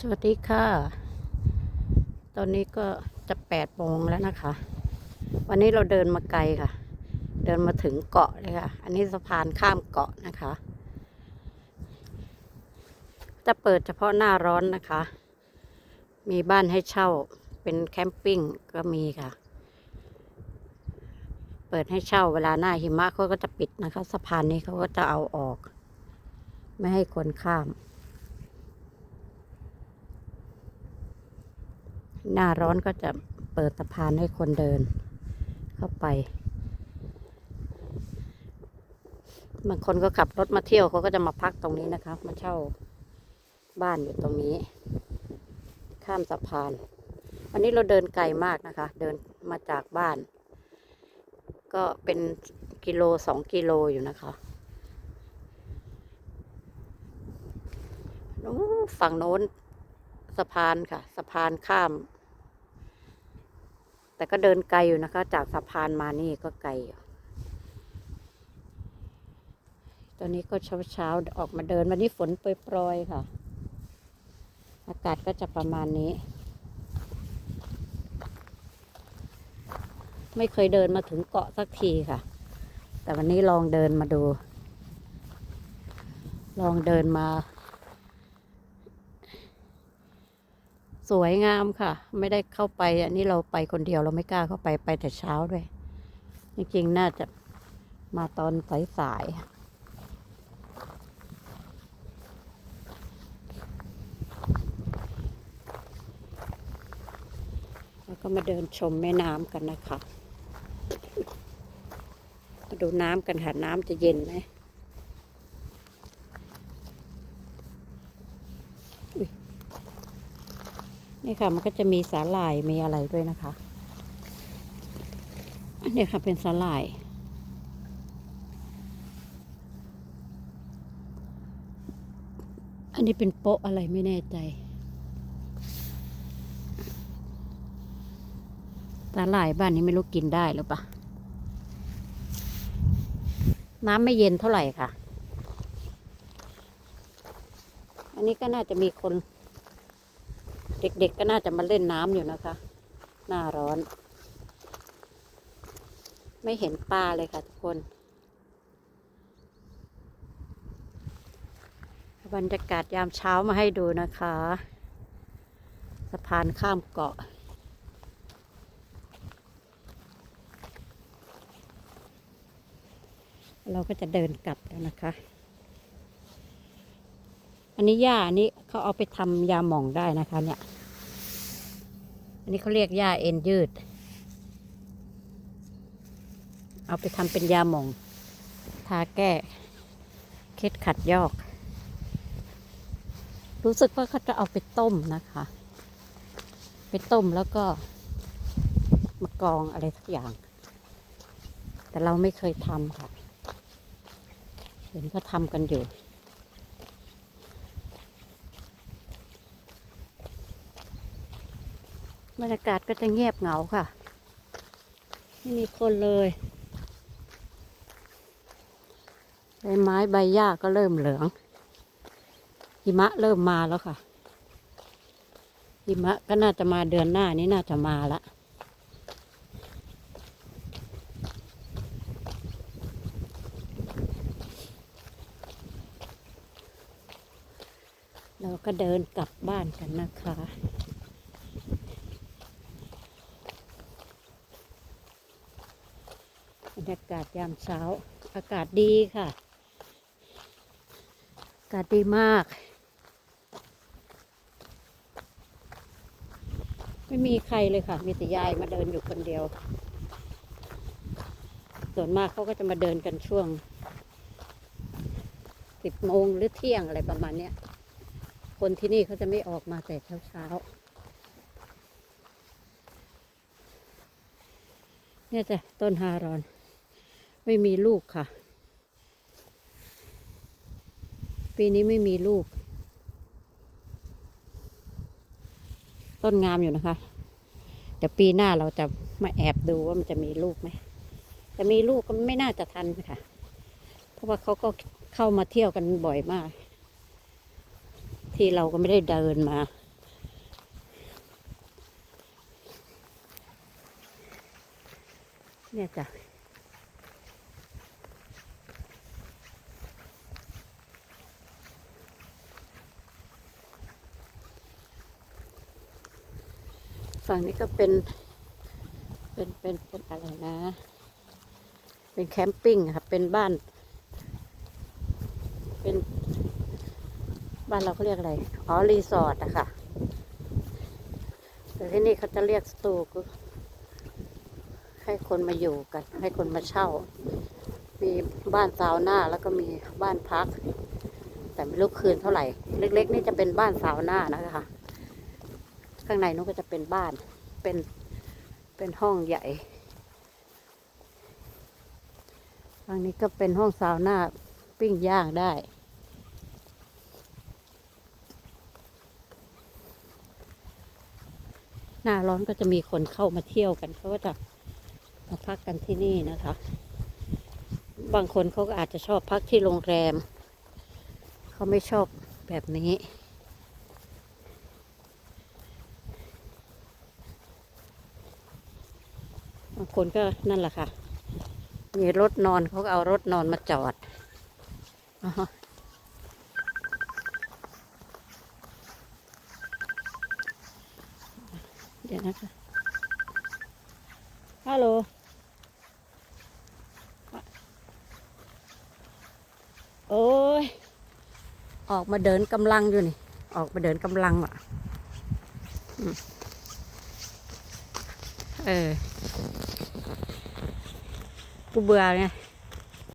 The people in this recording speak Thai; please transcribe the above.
สวัสดีค่ะ ตอนนี้ก็จะแปดโมงแล้วนะคะ วันนี้เราเดินมาไกลค่ะ เดินมาถึงเกาะเลยค่ะ อันนี้สะพานข้ามเกาะนะคะ จะเปิดเฉพาะหน้าร้อนนะคะ มีบ้านให้เช่า เป็นแคมปิ้งก็มีค่ะ เปิดให้เช่าเวลาหน้าหิมะเขาก็จะปิดนะคะ สะพานนี้เขาก็จะเอาออก ไม่ให้คนข้าม หน้าร้อนก็จะเปิดสะพานให้คนเดิน เข้าไป บางคนก็ขับรถมาเที่ยวเขาก็จะมาพักตรงนี้นะคะ มาเช่าบ้านอยู่ตรงนี้ ข้ามสะพาน วันนี้เราเดินไกลมากนะคะ เดินมาจากบ้าน ก็เป็นกิโลสองกิโลอยู่นะคะฝั่งโน้นสะพานค่ะ สะพานข้าม แต่ก็เดินไกลอยู่นะคะ จากสะพานมานี่ก็ไกลอยู่ตอนนี้ก็เช้าเช้าๆออกมาเดินวันนี้ฝนโปรยๆค่ะ อากาศก็จะประมาณนี้ ไม่เคยเดินมาถึงเกาะสักทีค่ะ แต่วันนี้ลองเดินมาดู ลองเดินมา สวยงามค่ะ ไม่ได้เข้าไป อันนี้เราไปคนเดียวเราไม่กล้าเข้าไปไปแต่เช้าด้วย จริงๆ น่าจะมาตอนสายๆแล้วก็มาเดินชมแม่น้ำกันนะคะ มาดูน้ำกันค่ะ น้ำจะเย็นไหมอุ๊ย นี่ค่ะมันก็จะมีสาหร่ายมีอะไรด้วยนะคะอันนี้ค่ะเป็นสาหร่าย อันนี้เป็นโป๊ะอะไรไม่แน่ใจสาหร่ายบ้านนี้ไม่รู้กินได้หรือปะน้ำไม่เย็นเท่าไหร่ค่ะ อันนี้ก็น่าจะมีคน เด็กๆก็น่าจะมาเล่นน้ำอยู่นะคะ หน้าร้อน ไม่เห็นปลาเลยค่ะทุกคน บรรยากาศยามเช้ามาให้ดูนะคะ สะพานข้ามเกาะเราก็จะเดินกลับแล้วนะคะ อันนี้หญ้าอันนี้เขาเอาไปทำยาหม่องได้นะคะ เนี่ย อันนี้เขาเรียกหญ้าเอ็นยืด เอาไปทำเป็นยาหม่อง ทาแก้เคล็ดขัดยอก รู้สึกว่าเขาจะเอาไปต้มนะคะ ไปต้มแล้วก็มากรองอะไรสักอย่าง แต่เราไม่เคยทำค่ะ เห็นเขาทำกันอยู่ บรรยากาศก็จะเงียบเหงาค่ะ ไม่มีคนเลยใบไม้ใบหญ้าก็เริ่มเหลือง หิมะเริ่มมาแล้วค่ะ หิมะก็น่าจะมาเดือนหน้านี้น่าจะมาละเราก็เดินกลับบ้านกันนะคะ บรรยากาศยามเช้า อากาศดีค่ะ อากาศดีมาก ไม่มีใครเลยค่ะ มีแต่ยายมาเดินอยู่คนเดียว ส่วนมากเขาก็จะมาเดินกันช่วงสิบโมงหรือเที่ยงอะไรประมาณเนี้ย คนที่นี่เขาจะไม่ออกมาแต่เช้าเช้าเนี่ยจ้ะต้นฮารอน ไม่มีลูกค่ะ ปีนี้ไม่มีลูก ต้นงามอยู่นะคะ เดี๋ยวปีหน้าเราจะมาแอบดูว่ามันจะมีลูกไหมจะมีลูกก็ไม่น่าจะทันค่ะ เพราะว่าเขาก็เข้ามาเที่ยวกันบ่อยมาก ที่เราก็ไม่ได้เดินมาเนี่ยจ้ะ ฝั่งนี้ก็เป็น เป็นเป็นเป็นอะไรนะ เป็นแคมปิ้งอะค่ะเป็นบ้าน เป็นบ้านเราเขาเรียกอะไร อ๋อ รีสอร์ทอะค่ะ แต่ที่นี่เขาจะเรียกสตูก็ให้คนมาอยู่กัน ให้คนมาเช่า มีบ้านซาวน่าแล้วก็มีบ้านพัก แต่ไม่รู้คืนเท่าไหร่ เล็ก ๆ นี่จะเป็นบ้านซาวน่านะคะ ข้างในนู้นก็จะเป็นบ้าน เป็น เป็นห้องใหญ่ฝั่งนี้ก็เป็นห้องซาวน่าปิ้งย่างได้ หน้าร้อนก็จะมีคนเข้ามาเที่ยวกันเขาก็จะมาพักกันที่นี่นะคะ บางคนเขาก็อาจจะชอบพักที่โรงแรม เขาไม่ชอบแบบนี้างคนก็นั่นแหละค่ะ มีรถนอนเขาก็เอารถนอนมาจอดเดี๋ยวนะคะ ฮัลโหลโอ้ย ออกมาเดินกำลังอยู่นี่ ออกมาเดินกำลังอะเออ กูเบื่อไง